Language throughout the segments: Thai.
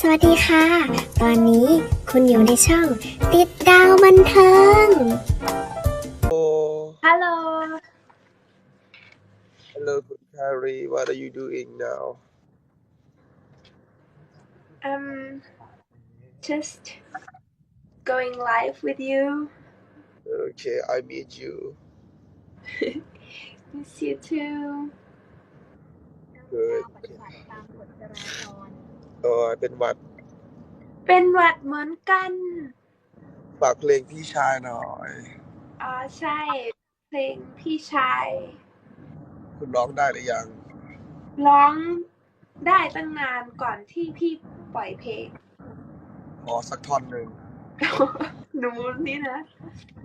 สวัสดีค่ะ ตอนนี้คุณอยู่ในช่อง ติดดาวบันเทิง Oh, Hello. hello, good Carrie. What are you doing now? Um, just going live with you. Okay, I meet you. Miss you too. Good. โอ้ยเป็นหวัด เป็นหวัดเหมือนกันฝากเพลงพี่ชายหน่อยอ๋อใช่ เพลงพี่ชาย คุณร้องได้หรือยัง ร้องได้ตั้งนานก่อนที่พี่ปล่อยเพลงขอสักท่อนหนึ่งหนูนี่นะ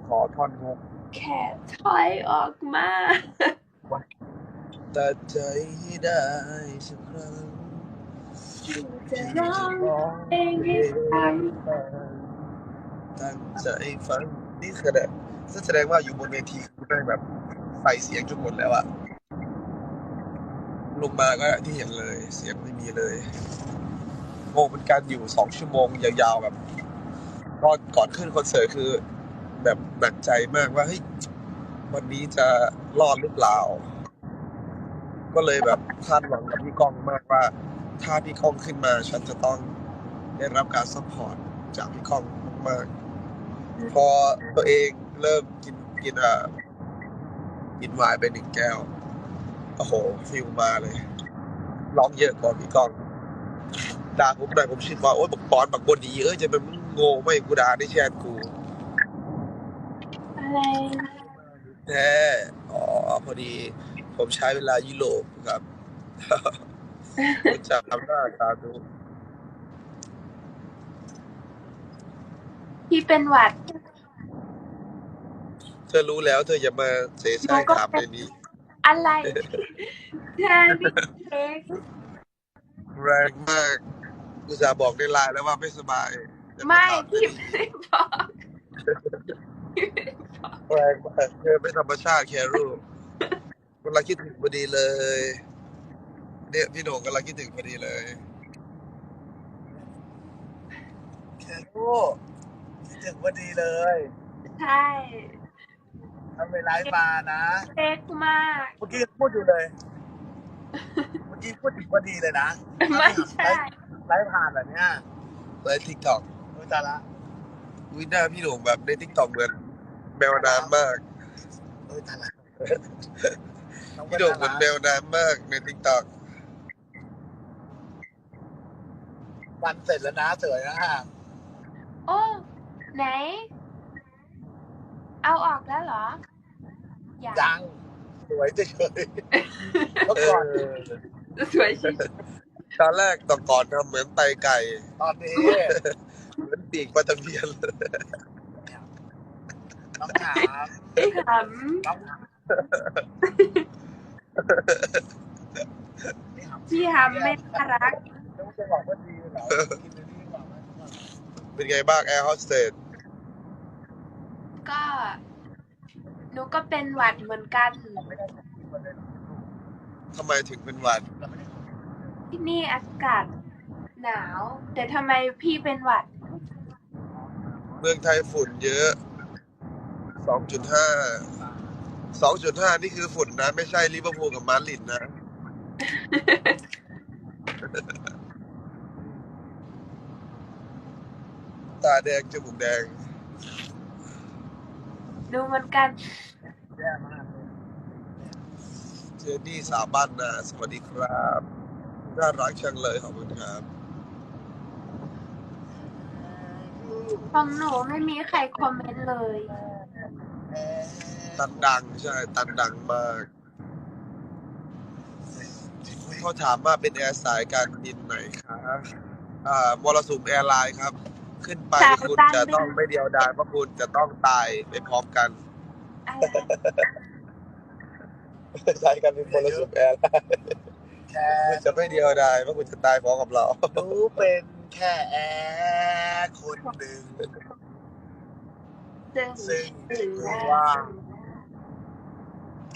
ขอท่อนฮุกแค่ถอยออกมาตัดใจให้ได้สักครั้ง จะร้องเพลงให้ฟังตั้งใจฟังนี่แสดงแสดงว่าอยู่บนเวทีคุณได้แบบใส่เสียงจนหมดแล้วอะลงมาก็ที่เห็นเลย เสียงไม่มีเลยโง่เป็นการอยู่สองชั่วโมงยาวๆแบบก่อนก่อนขึ้นคอนเสิร์ตคือ แบบหนักใจมากว่าเฮ้ยวันนี้จะรอดหรือเปล่า ก็เลยแบบคาดหวังกับพี่ก้องมากว่า ถ้าพี่ก้องขึ้นมาฉันจะต้องได้รับการซัพพอร์ตจากพี่ก้องมากๆพอตัวเองเริ่มกินกินอะกินไวน์ไปหนึ่งแก้วโอ้โหฟิลมาเลยร้องเยอะกว่าพี่ก้องด่าผมหน่อยผมคิดว่าโอ๊ยบักปอนบักบนดีเอ้ยจะเป็นมึงโง่ไม่กูด่าได้แชทกูอะไรแท้อ๋อพอดี ผมใช้เวลายุโรปครับ คุณจำทำหน้าตาดูพี่เป็นหวัดเธอรู้แล้ว เธออย่ามาเสแสร้งถามในนี้ อะไรใช่พี่เค้กแรงมากกูจะบอกในไลน์แล้วว่าไม่สบายอย่าไม่ถาพี่ไม่ได้บอก แรงมากเธอไม่ธรรมชาติแครูกำลังคิดถึงพอดีเลย เนี่ยพี่โหน่งกำลังคิดถึงพอดีเลยแครูคิดถึงพอดีเลยใช่ทำเวลามานะเล็กมาก เมื่อกี้พูดอยู่เลย เมื่อกี้พูดถึงพอดีเลยนะไม่ใช่ไลฟ์ผ่านแบบเนี้ยในทิกตอกรู้จักละวิหน้าพี่โหน่งแบบในทิกตอกเหมือนแมวน้ำมากรู้จักละพี่โหน่งเหมือนแมวน้ำมากในทิกตอก วันเสร็จแล้วนะเสวยนะฮะโอ้ ไหน เอาออกแล้วเหรอ อย่ายังสวยเฉยๆเมื่อเอก่อนอสวยชิตอนแรกตอนก่อนทำเหมือนไตไก่ตอนนี้เหมือนปีกปลาตะเพียนน้องถามพี่ขน้องถามนี่ถามำพี่ทำไม่น่ารัก แล้วจะบอกว่าดีเหรอกินอันนี้ดีกว่าไหมเป็นไงบ้างแอร์โฮสเตสก็ หนูก็เป็นหวัดเหมือนกันไม่ได้กินมาเลยหรอกทำไมถึงเป็นหวัดเราไม่ได้ที่นี่อากาศหนาว แต่ทำไมพี่เป็นหวัด เมืองไทยฝุ่นเยอะ 2.5 2.5 นี่คือฝุ่นนะ ไม่ใช่ลิเวอร์พูลกับมาดริดนะ ตา แดงจมูกแดงดูเหมือนกันแย่มากเลยเจนนี่สาวบ้านนาสวัสดีครับน่ารักจังเลยขอบคุณครับของหนูไม่มีใครคอมเมนต์เลย ตันดังใช่ตันดังมากเขาถามว่าเป็นแอร์สายการบินไหนคะอ่ามรสุมแอร์ไลน์ครับ ขึ้นไปสายคุณการบินจะต้องไม่เดียวดายเพราะคุณจะต้องตายไปพร้อมกัน อะไรสายการบินมรสุมแอร์ไลน์แค่คุณจะไม่เดียวดายเพราะคุณจะตายพร้อมกับเรา หนูเป็นแค่แอร์คนหนึ่ง ซึ่งซึ่งถือรู้ว่าว่า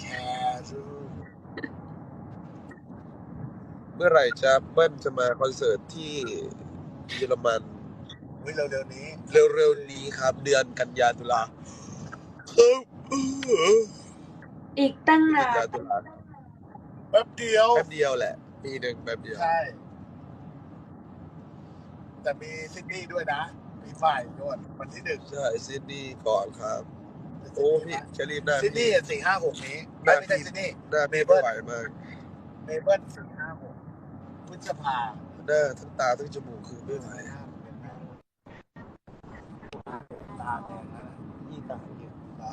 แค่รู้เมื่อไหร่จะเบิ้ลจะมาคอนเสิร์ตที่เยอรมันเฮ้ยเร็วๆนี้ เร็วๆนี้ครับ เดือนกันยาตุลาครับอีกตั้งกันนานยาตุลาแป๊บเดียว แป๊บเดียวแหละปีหนึ่งแป๊บเดียว ใช่ แต่มีซิดนีย์ด้วยนะ มีฝ่ายด้วยวันที่หนึ่งใช่ซิดนีย์ก่อนครับ โอ้พี่แคลรีหน้าซิดนีพี่ย์สี่ห้าหกนี้ได้ ไม่ใช่ซิดนีย์หน้าพี่ไม่ไหวมากเมเบิลสี่ห้าหกพฤษภาหน้าทั้งตาทั้งจมูกคือไม่ไหว ตาแดงนะยี่ตาเนี่ยเหรอ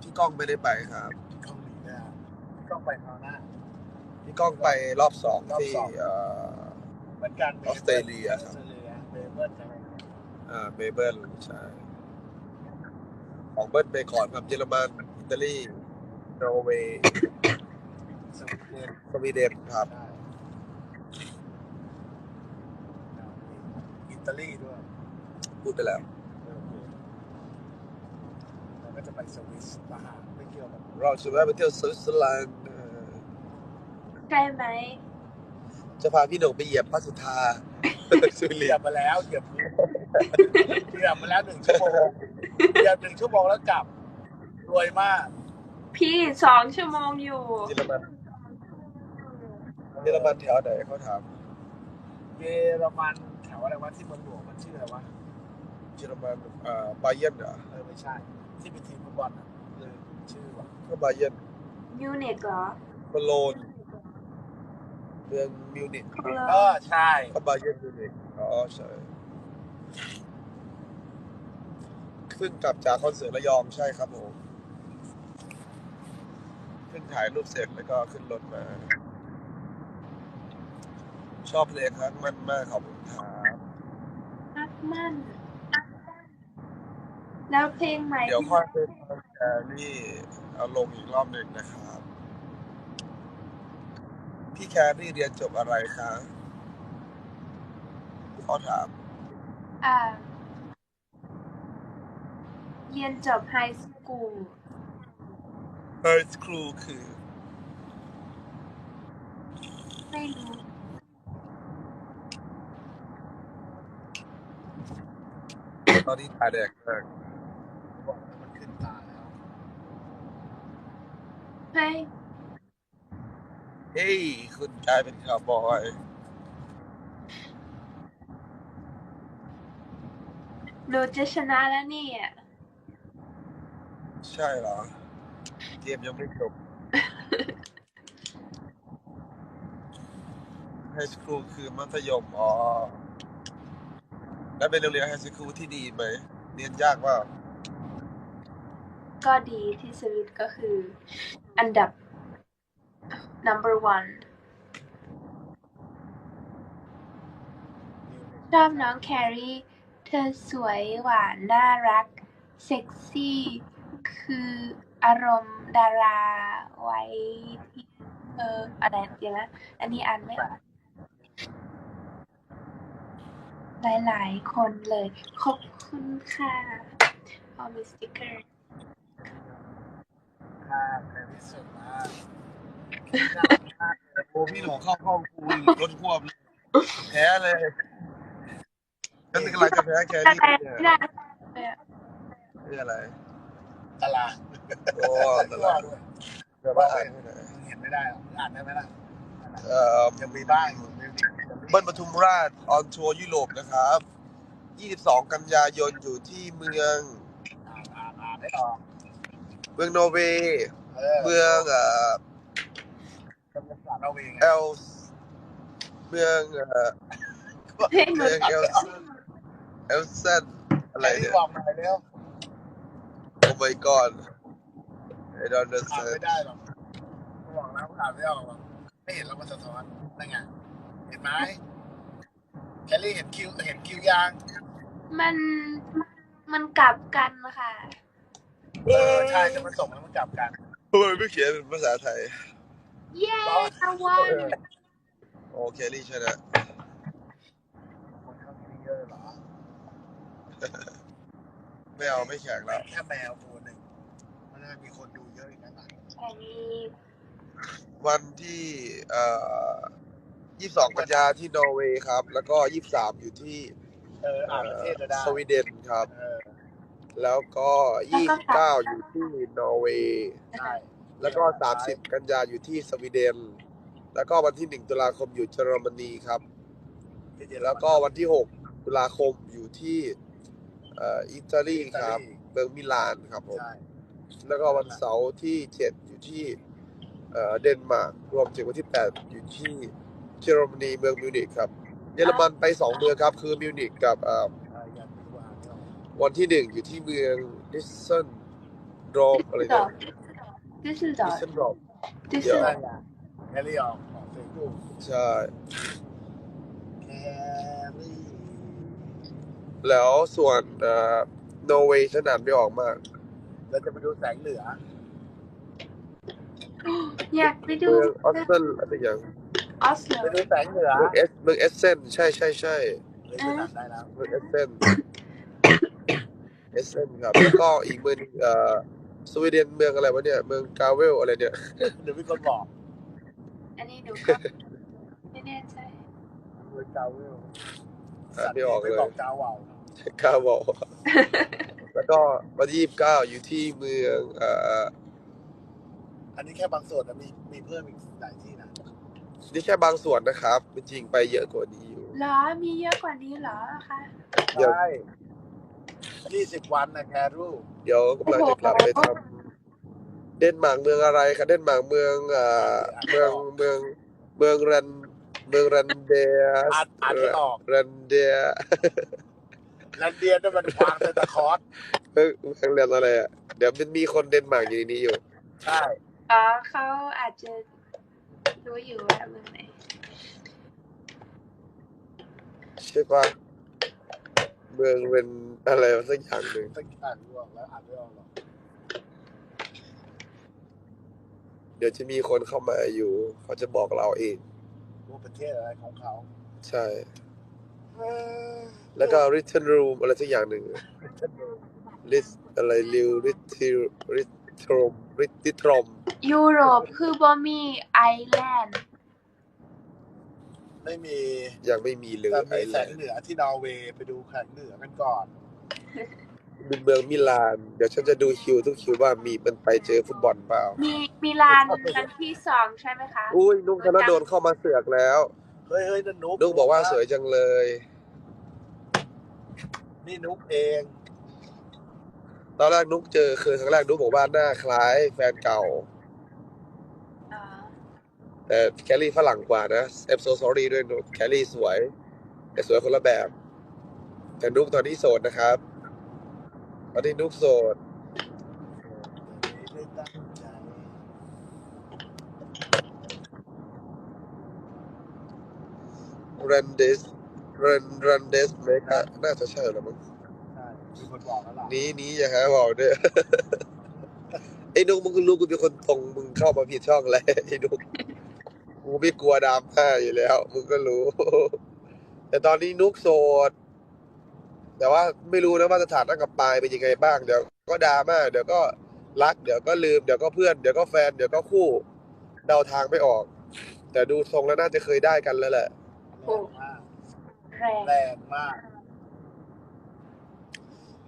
พี่ก้องไม่ได้ไปครับ ช่องนี้เนี่ยต้องไปคราวหน้า พี่ก้องไปรอบสองรอบที่สอง เอ่อ เหมือนกันออสเตรเลียอคอรับสเตรเลียเมเบิลใช่ไหมอ่าเบเบิลใช่ของเบิ้ลไปก่อนครับเยอรมันอิตาลีนอร์เวย์สวีเดนสวีเดนครับ ใช่อิตาลีด้วย พูดไปแล้วแล้วก็จะไปสวิสมาหาไม่เกี่ยวกับเราจะแวะไปเที่ยวสวิตเซอร์แลนด์เอ่อใช่ไหมจะพาพี่หนงไปเหยียบพระสุธา สุเหริยียยบมาแล้วเหยียบพื้นเหยียบมาแล้วหนึ่งชั่วโมงเหยียบหนึ่งชั่วโมงแล้วกลับรวยมากพี่สองชั่วโมงอยู่ เยอรมันเยอรมันแถวไหนเขาถามเยอรมันแถวอะไรวะที่เมืองหลวงมันชื่ออะไรวะ เยอรมันเอ่อบาเยร์นเหรอเออไม่ใช่ ที่เป็นทีมฟุตบอลอะลืมชื่อว่ะก็บาเยร์นยูนิตเหรอโคโลนเมืองมิวนิกเออใช่ก็บาเยร์นมิวนิกอ๋อใช่เพิ่งกลับจากคอนเสิร์ตระยองใช่ครับผมเพิ่งถ่ายรูปเสร็จแล้วก็ขึ้นรถมา ชอบเพลงครับมันมากขอบคุณครับนักมั่น แล้วเพลงใหม่เดี๋ยวค่อยไปฟังแครี่เอาลงอีกรอบหนึ่งนะครับ พี่แครี่เรียนจบอะไรคะขอถาม อ่าเรียนจบไฮสคูลเฮิร์สครูคือ ไม่รู้ ตอนนี้ตาแดงมากบอกแล้วมันขึ้นตาแล้ว เฮ้ยเฮ้ย คุณกลายเป็นคาวบอยหนูจะชนะแล้วเนี่ย ใช่เหรอ เกมยังไม่จบ ไฮสคูลคือมัธยม อ๋อ แล้วเป็นโรงเรียนไฮสคูลที่ดีไหม เรียนยากว่า ก็ดีที่สวิตก็คือ อันดับ number one ชอบน้องแครีเธอสวยหวานน่ารัก เซ็กซี่ คืออารมณ์ดาราไว้ที่เอออะไรเดี๋ยวนะ อันนี้อ่านไม่ออกหลาย ๆ คนเลย ขอบคุณค่ะพอมีสติกเกอร์ ค่ะแคริสสวยมากโอ้พี่หนูเข้าห้องกูรถควบเลยแพ้เลยฉันกำลังจะแพ้แคได้รี่เนี่ยไม่ได้เลยอะนี่อะไรตลาดโอ้ตลาดด้วยแบบว่าอ่านไม่ได้มึงเห็นไม่ได้หรอกมึงอ่านได้ไหมล่ะเอ่อยังมีบ้างอยู่มิวสิกเบิ้ลปทุมราชออนทัวร์ยุโรปนะครับ 22 กันยายนอยู่ที่เมืองอ่านอ่านอ่านได้ออก เมืองนอร์เวย์เออเมืองเอ่อเป็นภาษาเราเองไงเอลเมืองเอ่อเพลงหนูเมืองเอลเอลเซนอะไรที่เนี่ยบอกหน่อยเร็วโอ้ my god I don't อ่าน understand ไม่ได้หรอกกูบอกแล้วอ่านไม่ออกหรอกไม่เห็นแล้วมันสะท้อนนั่นไงเห็นไหมแคลรี่เห็นคิวเห็นคิวยางมันมันกลับกันค่ะ เออใช่จะมาส่งแล้วมันกลับกันทำไมไม่เขียนเป็นภาษาไทย เย้ตะวันโอเคลี่ชนะคนเข้าที่นี่เยอะเหรอไม่เอาไม่แข่งแล้วแค่แมวตัวหนึ่งมันน่ามีคนดูเยอะอีกนะหนังอันนี้วันที่เอ่อยี่สิบสองกันยาที่นอร์เวย์ครับ แล้วก็ยี่สิบสามอยู่ที่เอออ่านประเทศจะได้สวีเดนครับ เออ แล้วก็ยี่สิบเก้าอยู่ที่นอร์เวย์ใช่แล้วก็สามสิบกันยาอยู่ที่สวีเดน แล้วก็วันที่หนึ่งตุลาคมอยู่เยอรมนีครับ แล้วก็วันที่หกตุลาคมอยู่ที่เอ่ออิตาลีครับเมืองมิลานครับผมใช่แล้วก็วันเสาร์ที่เจ็ดอยู่ที่เอ่อเดนมาร์กรวมถึงวันที่แปดอยู่ที่เยอรมนีเมืองมิวนิกครับเยอรมันไปสองเมืองครับ คือมิวนิกกับ วันที่หนึ่งอยู่ที่เมืองดิสเซนโดรมอะไรนะดิสเซลดดิอสร์เซนโดรมดิสเดี๋เซยวลได้ไงแคลรี่ออกของเฟซบุ๊กใช่แครี่แล้วส่วนเอ่อนอร์เวย์ฉันอ่านไม่ออกมาก เราจะไปดูแสงเหนือ อยากไปดูเมืองออสเซนอะไรอย่างออสโลไปดูแสงเหนือเมืองเอสเมืองเอสเซนใช่ใช่ใช่เลยจะตัดได้แล้วเมืองเอสเซนเอสเซนครับ แล้วก็อีกเมืองหนึ่งเอ่อสวีเดนเมืองอะไรวะเนี่ย เมืองกาเวลอะไรเนี่ยเดี๋ยวมีคนบอกอันนี้ดูก็ไม่แน่ใจเมืองกาเวลอ่านไม่ออกเลยไม่บอกกาเวาวกาบอกแล้วก็วันที่ยี่สิบเก้าอยู่ที่เมืองเอ่ออันนี้แค่บางส่วนนะมีมีเพิ่มอีกหลายที่นะนี่แค่บางส่วนนะครับ จริงๆไปเยอะกว่านี้อยู่ เหรอ มีเยอะกว่านี้เหรอคะ เดี๋ยว ใช่ ยี่สิบวันนะแครูเดี๋ยวกำลังจะกลับไปทำเดนมาร์กเมืองอะไรครับเดนมาร์กเมืองเอ่อเมืองเมืองเมืองรันเมืองรันเดียอ่านอ่านไม่ออกรันเดียแลนเดียนนั่นมันวางเซนตาคอร์สเมืองเมืองเรียนอะไรอะเดี๋ยวมันมีคนเดนมาร์กอยู่ในนี้อยู่ ใช่อ๋อเขาอาจจะรู้อยู่ว่าเมืองไหนใช่ปะ เมืองเป็นอะไรสักอย่างหนึ่งสักอ่านไม่ออกแล้วอ่านไม่ออกหรอกเดี๋ยวจะมีคนเข้ามาอยู่ เขาจะบอกเราเองว่าประเทศอะไรของเขาใช่แล้วก็ return room อะไรสักอย่างหนึ่งริสอะไรริว ริทิริทรมริทิทรมยุโรปคือบ่มีไอแลนด์ ไม่มียังไม่มีเลยแต่ไอมีแลแสนงด์เหนือที่นอร์เวย์ไปดูแสงเหนือกันก่อนเป็นเมืองมิลาน เดี๋ยวฉันจะดูคิวทุกคิวว่ามีมันไปเจอฟุตบอลเปล่า มีมิลานวันที่สองใช่ไหมคะอุ้ยนุกธนดลเข้ามาเสือกแล้วเฮ้ยเฮ้ยนั่นนุ๊กนุกบอกว่าสวยจังเลย นี่นุ๊กเองตอนแรกนุกเจอคือครั้งแรกนุกบอกว่าหน้าคล้ายแฟนเก่าอ๋อ แต่แคลรี่ฝรั่งกว่านะ I'm so sorry ด้วยนุกแคลรี่สวย แต่สวยคนละแบบแต่นุกตอนนี้โสดนะครับ ตอนนี้นุกโสดไม่ตั้งใจรันเดสรันรันเดสเมกะน่าจะใช่หรือมั้งใช่มีคนบอกแล้วล่ะนี้นี้อย่าหาบอกเด้อไอ้นุกมึงก็รู้กูเป็นคนตรงมึงเข้ามาผิดช่องแล้วไอ้นุก กูไม่กลัวดราม่าอยู่แล้ว มึงก็รู้ แต่ตอนนี้นุกโสด แต่ว่าไม่รู้นะว่าสถานะกับปายเป็นยังไงบ้าง เดี๋ยวก็ดราม่า เดี๋ยวก็รัก เดี๋ยวก็ลืม เดี๋ยวก็เพื่อน เดี๋ยวก็แฟน เดี๋ยวก็คู่ เดาทางไม่ออก แต่ดูทรงแล้วน่าจะเคยได้กันแล้วแหละ แรงมากแรงแรงมาก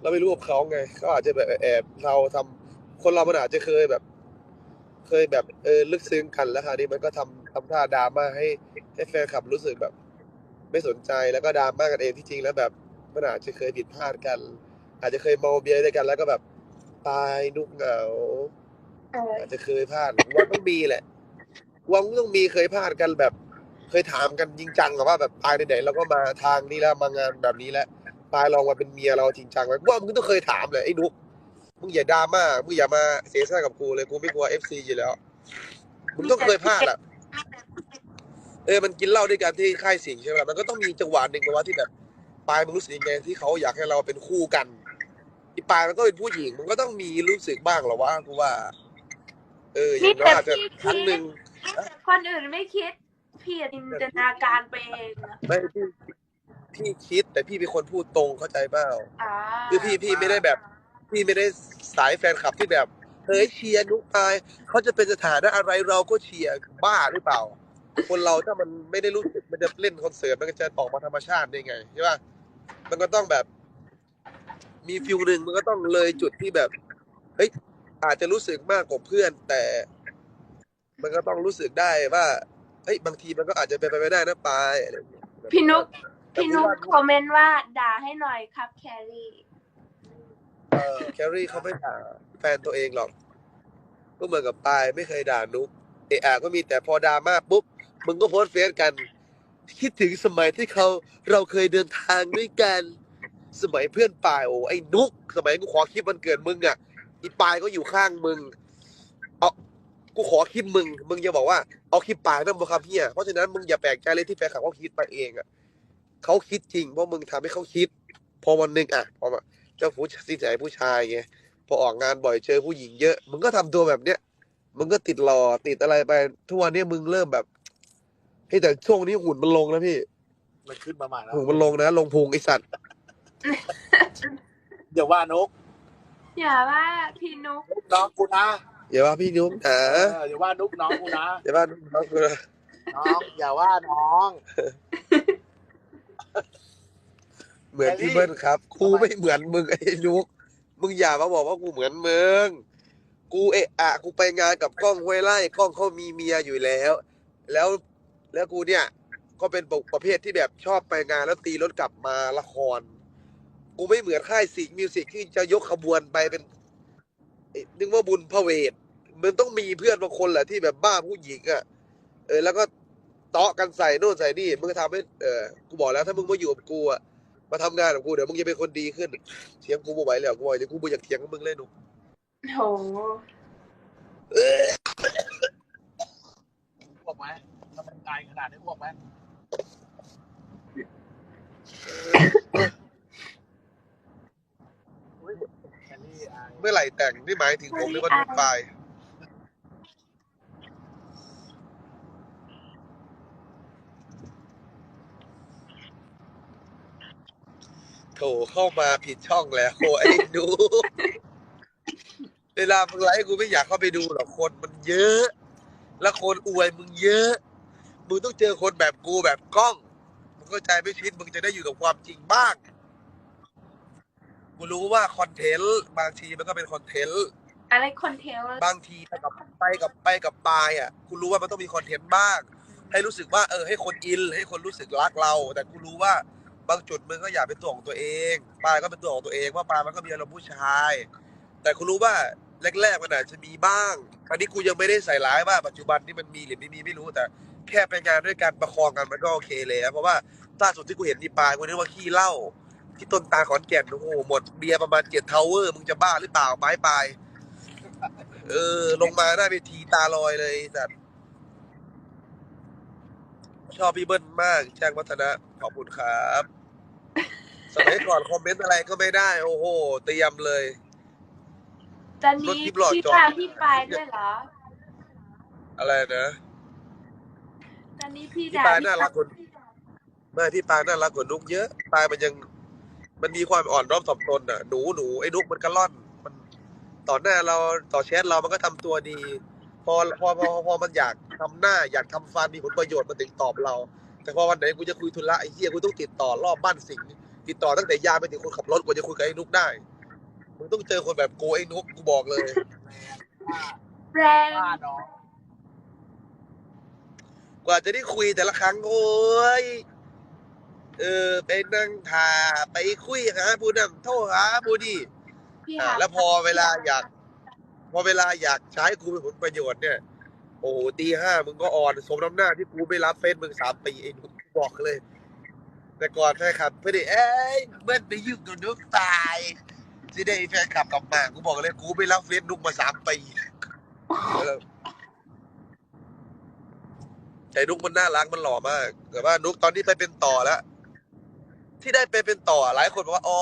เราไม่รู้กับเขาไงเขาอาจจะแบบแอบเราทำคนเรามันอาจจะเคยแบบ เคยแบบเออลึกซึ้งกันแล้วคราวนี้มันก็ทำ ทำท่าดราม่าให้ให้แฟนคลับรู้สึกแบบ ไม่สนใจแล้วก็ดราม่ากันเองที่จริงแล้วแบบมันอาจจะเคยผิดพลาดกัน อาจจะเคยเมาเบียร์ด้วยกัน แล้วก็แบบตายนุกเหงาอาจจะเคยพลาดว่าต้องมีแหละว่ามันต้องมีเคยพลาดกันแบบ เคยถามกันจริงจังอว่าแบบปลายไหนๆเราก็มาทางนี้แล้วมางานแบบนี้แล้วปลายลองมาเป็นเมียเราจริงจังไหมว่ามึงต้องเคยถามเลยไอ้นุกมึงอย่าดราม่ามึงอย่ามาเสียซ่ากับกูเลยกูไม่กลัวเอฟซีอยู่แล้วมึงต้องเคยพลาดอะ เออมันกินเหล้าด้วยกันที่ค่ายสิงห์ใช่ไหมล่ะมันก็ต้องมีจังหวะหนึ่งนะว่าที่แบบปลายมึงรู้สึกยังไงที่เขาอยากให้เราเป็นคู่กันอีปลายมันก็เป็นผู้หญิง มันก็ต้องมีรู้สึกบ้างเหรอวะกูว่า เอออย่างน้อยอาจจะครั้งหนึ่งคนอื่นไม่คิดพี่จินตนาการไปเองนะไม่พี่พี่คิดแต่พี่เป็นคนพูดตรงเข้าใจเปล่าอ๋อคือพี่พี่ไม่ได้แบบ พี่ไม่ได้สายแฟนคลับที่แบบเฮ้ยเชียร์นุกปายเขาจะเป็นสถานะอะไรเราก็เชียร์บ้าหรือเปล่า คนเราถ้ามันไม่ได้รู้สึกมันจะเล่นคอนเสิร์ตมันก็จะออกมาธรรมชาติได้ไงใช่ป่ะมันก็ต้องแบบ มีฟิลหนึ่งมันก็ต้องเลยจุดที่แบบเฮ้ยอาจจะรู้สึกมากกว่าเพื่อน แต่ มันก็ต้องรู้สึกได้ว่าเฮ้ยบางทีมันก็อาจจะเป็นไปไม่ได้นะปายอะไรอย่างเงี้ยพี่นุกแต่พี่นุกคอมเมนต์ว่าด่าให้หน่อยครับแครี่ เออแคลรี่เขาไม่ด่า แฟนตัวเองหรอกก็เหมือนกับปายไม่เคยด่านุ๊กเออะก็มีแต่พอดราม่าปุ๊บมึงก็โพสเฟซกัน คิดถึงสมัยที่เขาเราเคยเดินทางด้วยกันสมัยเพื่อนปายโอ้ไอ้นุ๊กสมัยกูขอคลิปวันเกิดมึงอะอีปายก็อยู่ข้างมึงเอากูขอคลิปมึง มึงอย่าบอกว่าเอาคลิปปายนั่นมาครับเฮียเพราะฉะนั้นมึงอย่าแปลกใจเลยที่แฟนคลับเขาคิดมาเองอะเขาคิดจริงเพราะมึงทำให้เขาคิด พอวันหนึ่งอะพอมาเจ้าผู้สินใจผู้ชายไง อออกงานบ่อยเจอผู้หญิงเยอะ มึงก็ทำตัวแบบเนี้ยมึงก็ติดหล่อติดอะไรไปทุกวันนี้มึงเริ่มแบบเฮ้ยแต่ช่วงนี้หุ่นมันลงนะพี่ มันขึ้นมาใหม่แล้วหุ่นมันลงนะ ลงพุงไอสัตว์เดี๋ยวว่านก อย่าว่าพี่นุกน้องกูนะอย่าว่าพี่นุ๊กนะเอออย่าว่านุกน้องกูนะอย่าว่าน้องกูนะน้องอย่าว่าน้อง เหมือนพี่เบิ้ลครับกูไม่เหมือนมึงไอ้นุ๊ก มึงอย่ามาบอกว่ากูเหมือนมึงกูเอะอะกูไปงานกับกล้องห้วยไร่กล้องเขามีเมียอยู่แล้ว แล้วแล้วกูเนี่ย ก็เป็นประเภทที่แบบชอบไปงานแล้วตีรถกลับมาละคร กูไม่เหมือนค่ายสิงมิวสิกที่จะยกขบวนไปเป็นนึกว่าบุญพระเวทมันต้องมีเพื่อนบางคนแหละที่แบบบ้าผู้หญิงอะ เออ แล้วก็เตาะกันใส่โน่นใส่นี่มึงทำให้เออกูบอกแล้วถ้ามึงมาอยู่กับกูอะ มาทำงานกับกูเดี๋ยวมึงจะเป็นคนดีขึ้นเถียงกูบ่ไหวแล้วกูบอกเดี๋ยวกูไม่อยากเถียงกับมึงเลยหนูโหอ้วกไหมทำไมตายขนาดนี้อ้วกไหมอุ๊ยแคลรี่อายเมื่อไหร่แต่งนี่หมายถึงผมหรือว่านุ๊กปลาย ถเข้ามาผิดช่องแล้วโอ้ไอ้หนูเวลามึงไลฟ์กูไม่อยากเข้าไปดูหรอกคนมันเยอะ แล้วคนอวยมึงเยอะ มึงต้องเจอคนแบบกูแบบกล้อง มึงเข้าใจไม่ชิดมึงจะได้อยู่กับความจริงบ้าง กูรู้ว่าคอนเทนต์บางทีมันก็เป็นคอนเทนต์ อะไรคอนเทลบางทีไปกับไปกับไปกับปายอะ กูรู้ว่ามันต้องมีคอนเทนต์บ้าง ให้รู้สึกว่าเออให้คนอินให้คนรู้สึกรักเรา แต่กูรู้ว่า บางจุดมึงก็อยากเป็นตัวของตัวเองปายก็เป็นตัวของตัวเองว่าปายมันก็มีอารมณ์ผู้ชาย แต่กูรู้ว่าแรกๆมันอาจจะมีบ้างอันนี้กูยังไม่ได้ใส่ร้ายว่าปัจจุบันที่มันมีหรือไม่มีไม่รู้แต่ แค่ไปงานด้วยกันประคองกันมันก็โอเคเลยนะเพราะว่าล่าสุดที่กูเห็นที่ปายกูนึกว่าขี้เหล้าที่ต้นตาขอนแก่นโอ้โหหมดเบียร์ประมาณเจ็ดทาวเวอร์มึงจะบ้าหรือเปล่าไม้ปลายเออ ลงมาหน้าเวทีตาลอยเลยแต่ชอบพี่เบิ้ลมากแจ้งวัฒนะขอบคุณครับ สมัยก่อนคอมเมนต์อะไรก็ไม่ได้ โอ้โหเตรียมเลย ตอนนี้รถทิพย์หลอดพี่จอดตามพี่ปายด้วยเหรอ อะไรนะตอนนี้พี่พี่ด่าปายพี่น่ารักกว่าไม่พี่ปายน่ารักกว่านุกเยอะปายมันยัง มันมีความอ่อนน้อมถ่อมตนอะหนูหนูไอ้นุกมันกระล่อน มันต่อหน้าเราต่อแชทเรามันก็ทำตัวดี พอพอพอพอมันอยากทำหน้าอยากทำฟันมีผลประโยชน์มันถึงตอบเรา แต่พอวันไหนกูจะคุยธุระไอ้เหี้ยกูต้องติดต่อรอบบ้านสิงห์ติดต่อตั้งแต่ยามไปถึงคนขับรถกว่าจะคุยกับไอ้นุกได้มึงต้องเจอคนแบบกูไอ้นุกกูบอกเลยแรงว่าน้องกว่าจะได้คุยแต่ละครั้งโอ้ยเออไปนั่งทาไปคุยหาผู้นั่งโทรหาผู้ดีพี่อ่าหาแล้วพอเวลาอยาก พอเวลาอยากใช้กูเป็นผลประโยชน์เนี่ย โอ้โหตีห้ามึงก็อ่อนสมน้ำหน้าที่กูไม่รับเฟซมึงสามปีไอ้หนุกบอกเลย แต่ก่อนแฟนคลับเพื่อนเอ้ยเบิ้ลไปยุ่งกับนุ๊กตายจะได้แฟนคลับกลับมากูบอกเลยกูไม่รับเฟซนุ๊กมาสามปีแต่นุ๊กมันน่ารักมันหล่อมาก แต่ว่านุ๊กตอนนี้ไปเป็นต่อแล้ว ที่ได้ไปเป็นต่อหลายคนบอกว่าอ๋อ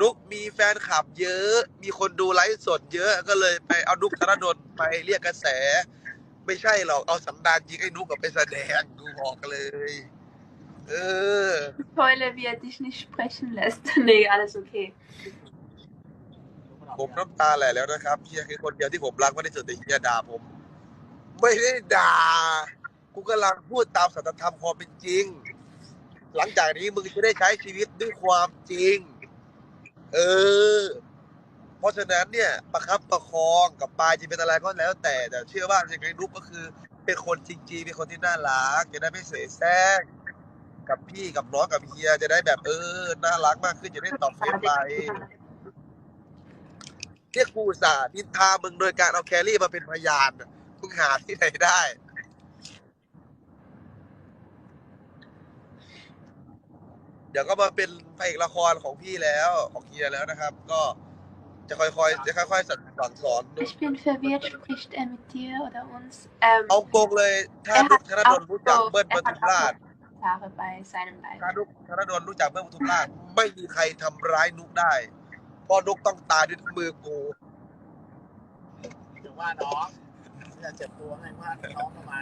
นุกมีแฟนคลับเยอะ มีคนดูไลฟ์สดเยอะ ก็เลยไปเอานุกธนดลไปเรียกกระแส ไม่ใช่หรอกเอาสันดานยิงไอ้นุกกับไปแสดงกูบอกเลย เออ Keule, wie er dich nicht sprechen lässt. nee, alles okay. ผมน้ำตาไหลแล้วนะครับเฮียคือคนเดียวที่ผมรักมากที่สุดแต่เฮียด่าผม ไม่ได้ด่า กูกำลังพูดตามสัจธรรมความเป็นจริง หลังจากนี้มึงจะได้ใช้ชีวิตด้วยความจริง เออ เพราะฉะนั้นเนี่ยประคับประคองกับปลายจะเป็นอะไรก็แล้ว แต่แต่เชื่อว่ายังไงนุ๊กก็คือ เป็นคนจริงๆเป็นคนที่น่ารักจะได้ไม่เสแสร้งกับพี่กับน้องกับเฮียจะได้แบบเออน่ารักมากขึ้นจะได้ตอบเฟซไปเรียกกูสานินทามึงโดยการเอาแครี่มาเป็นพยานมึงหาที่ไหนได้เดี๋ยวก็มาเป็นพระเอกละครของพี่แล้วของเฮียแล้วนะครับ ก็ จะค่อยๆจะค่อยๆสั่งสอนนุ๊ก Ich bin verwirrt, spricht er mit dir oder uns? Ähm, เอาโกงเลยถ้า er นุ๊ hat กธนดล auch รู้จัก so, เบิ้ล er ป hat ทุมราช auch Kommentare bei seinem Live. ถ้านุกธนดลรู้จักเบิ้ลปทุมราชไม่มีใครทำร้ายนุกได้เพราะนุกต้องตายด้วยมือกูถึงว่าน้องอย่าเจ็บตัวให้ว่าน้องทำไม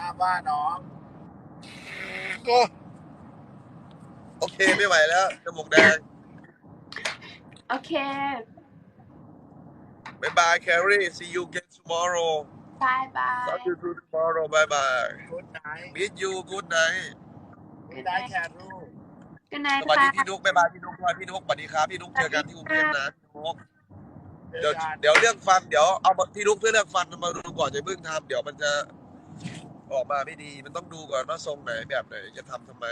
ห้ามว่าน้องก็โอเคไม่ไหวแล้วจมูกแดง Okay, บายบายแครี่ see you again tomorrow bye love bye. you too tomorrow bye bye กูดไนท์ meet you good night กูดไนท์แครู Good night สวัสดีค่ะพี่นุกบายบายพี่นุกด้วยพี่นุกสวัสดีครับพี่นุกเจอกันที่กรุงเทพนะพี่นุกเจเดี๋ยอวกันเดี๋ยวเรื่องฟันเดี๋ยวเอามาพี่นุกเพื่อเรื่องฟันมาดูก่อนจะเพิ่งทำเดี๋ยวมันจะออกมาไม่ดี มันต้องดูก่อนว่าทรงไหนแบบไหนจะทำทำไม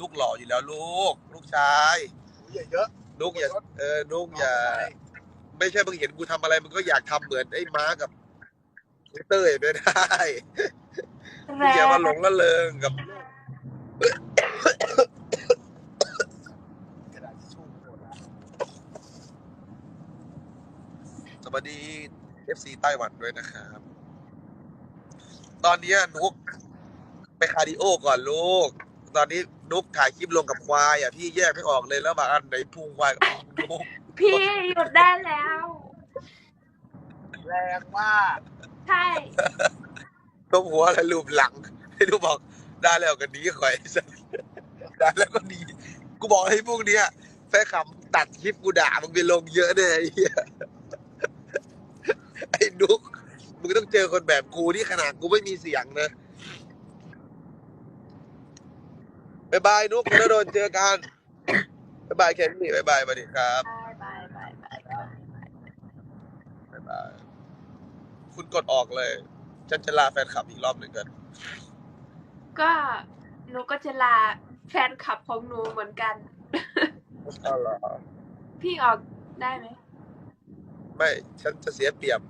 ลูกหล่ออยู่แล้วลูก ลูกชายอย่าเยอะ ลูกอย่าเออลูกอย่า ไม่ใช่มึงเห็นกูทำอะไรมึงก็อยากทำเหมือนไอ้ม้ากับเต้ยไม่ได้แรอย่ามาหลงละเริงกับ กระดาษทิชชู่หมดแล้วสวัสดี FC ไต้หวันด้วยนะครับ ตอนเนี้ยนุก ไปคาร์ดิโอก่อนลูก ตอนนี้นุกถ่ายคลิปลงกับควายอะพี่แยกไม่ออกเลยแล้วบางอันไหนพุงควายกับพุงนุกพี่หยุดได้แล้ว แรงมากใช่ต้องหัวอะไรรูปหลังให้นุกบอกได้แล้วก็ดีข่อยได้แล้วก็ดีกูบอกให้พวกเนี้ยแฟนคลับตัดคลิปกูด่ามึงไปลงเยอะเนี่ยไอ้เหี้ยไอ้นุกมึงต้องเจอคนแบบกูที่ขนาดกูไม่มีเสียงนะ บายบายนุกคุณณโดนเจอกันบายบายแคนนี่บายบายสวัสดีครับบายบายบายบายบายบายบายคุณกดออกเลย ฉันจะลาแฟนคลับอีกรอบหนึ่งกันก็หนูก็จะลาแฟนคลับของหนูเหมือนกันเอาเหรอพี่ออกได้ไหมไม่ฉันจะเสียเปรียบ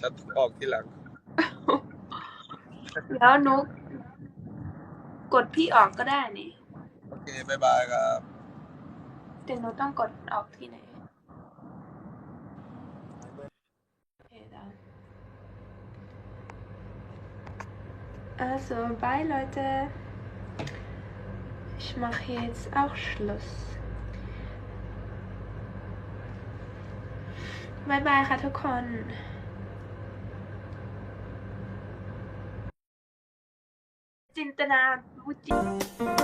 ฉันออกทีหลังแล้วหนุ กกดพี่ออกก็ได้นี่ โอเคบายบายครับแต่หนูต้องกดออกที่ไหนโอเคได้ Also, bye Leute. Ich mache jetzt auch Schluss. Bye bye ค่ะทุกคนจินตนา วุจิ